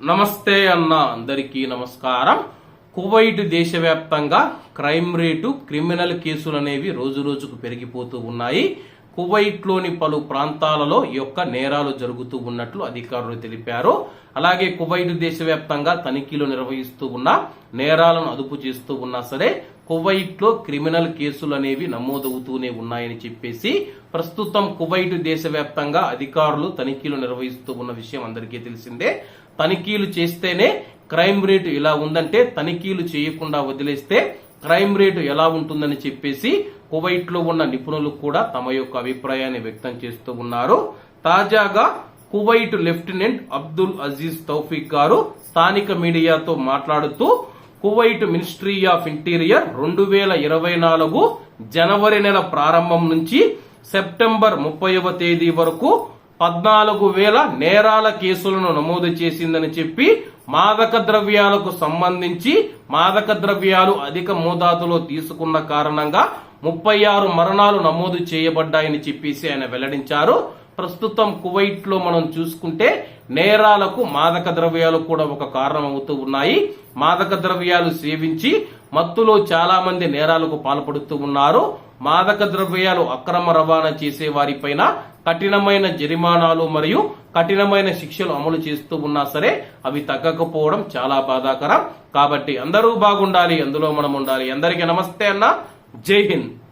నమస్తే అన్న అందరికీ నమస్కారం. కువైట్ దేశవ్యాప్తంగా క్రైమ్ రేటు క్రిమినల్ కేసులు అనేవి రోజు రోజుకు పెరిగిపోతూ ఉన్నాయి. కువైట్లోని పలు ప్రాంతాలలో ఈ యొక్క నేరాలు జరుగుతూ ఉన్నట్లు అధికారులు తెలిపారు. అలాగే కువైట్ దేశవ్యాప్తంగా తనిఖీలు నిర్వహిస్తూ ఉన్న నేరాలను అదుపు చేస్తూ ఉన్నా సరే కువైట్లో క్రిమినల్ కేసులు అనేవి నమోదవుతూనే ఉన్నాయని చెప్పేసి ప్రస్తుతం కువైట్ దేశవ్యాప్తంగా అధికారులు తనిఖీలు నిర్వహిస్తూ ఉన్న విషయం అందరికీ తెలిసిందే. తనిఖీలు చేస్తేనే క్రైమ్ రేటు ఇలా ఉందంటే తనిఖీలు చేయకుండా వదిలేస్తే క్రైమ్ రేటు ఎలా ఉంటుందని చెప్పేసి కువైట్లో ఉన్న నిపుణులు కూడా తమ యొక్క అభిప్రాయాన్ని వ్యక్తం చేస్తూ ఉన్నారు. తాజాగా Kuwait lieutenant Abdul Aziz Tawfiq గారు స్థానిక మీడియాతో మాట్లాడుతూ కువైట్ మినిస్ట్రీ ఆఫ్ ఇంటీరియర్ రెండు వేల ఇరవై నాలుగు జనవరి నెల ప్రారంభం నుంచి సెప్టెంబర్ ముప్పైవ తేదీ వరకు పద్నాలుగు వేల నేరాల కేసులను నమోదు చేసిందని చెప్పి మాదక ద్రవ్యాలకు సంబంధించి మాదక ద్రవ్యాలు అధిక మోతాదులో తీసుకున్న కారణంగా ముప్పై ఆరు మరణాలు నమోదు చేయబడ్డాయని చెప్పేసి ఆయన వెల్లడించారు. ప్రస్తుతం కువైట్లో మనం చూసుకుంటే నేరాలకు మాదక ద్రవ్యాలు కూడా ఒక కారణం అవుతూ ఉన్నాయి. మాదక ద్రవ్యాలు సేవించి మత్తులో చాలా మంది నేరాలకు పాల్పడుతూ ఉన్నారు. మాదక ద్రవ్యాలు అక్రమ రవాణా చేసే వారిపైన కఠినమైన జరిమానాలు మరియు కఠినమైన శిక్షలు అమలు చేస్తూ ఉన్నా సరే అవి తగ్గకపోవడం చాలా బాధాకరం. కాబట్టి అందరూ బాగుండాలి అందులో మనం ఉండాలి. అందరికీ నమస్తే అన్న. జై హింద్.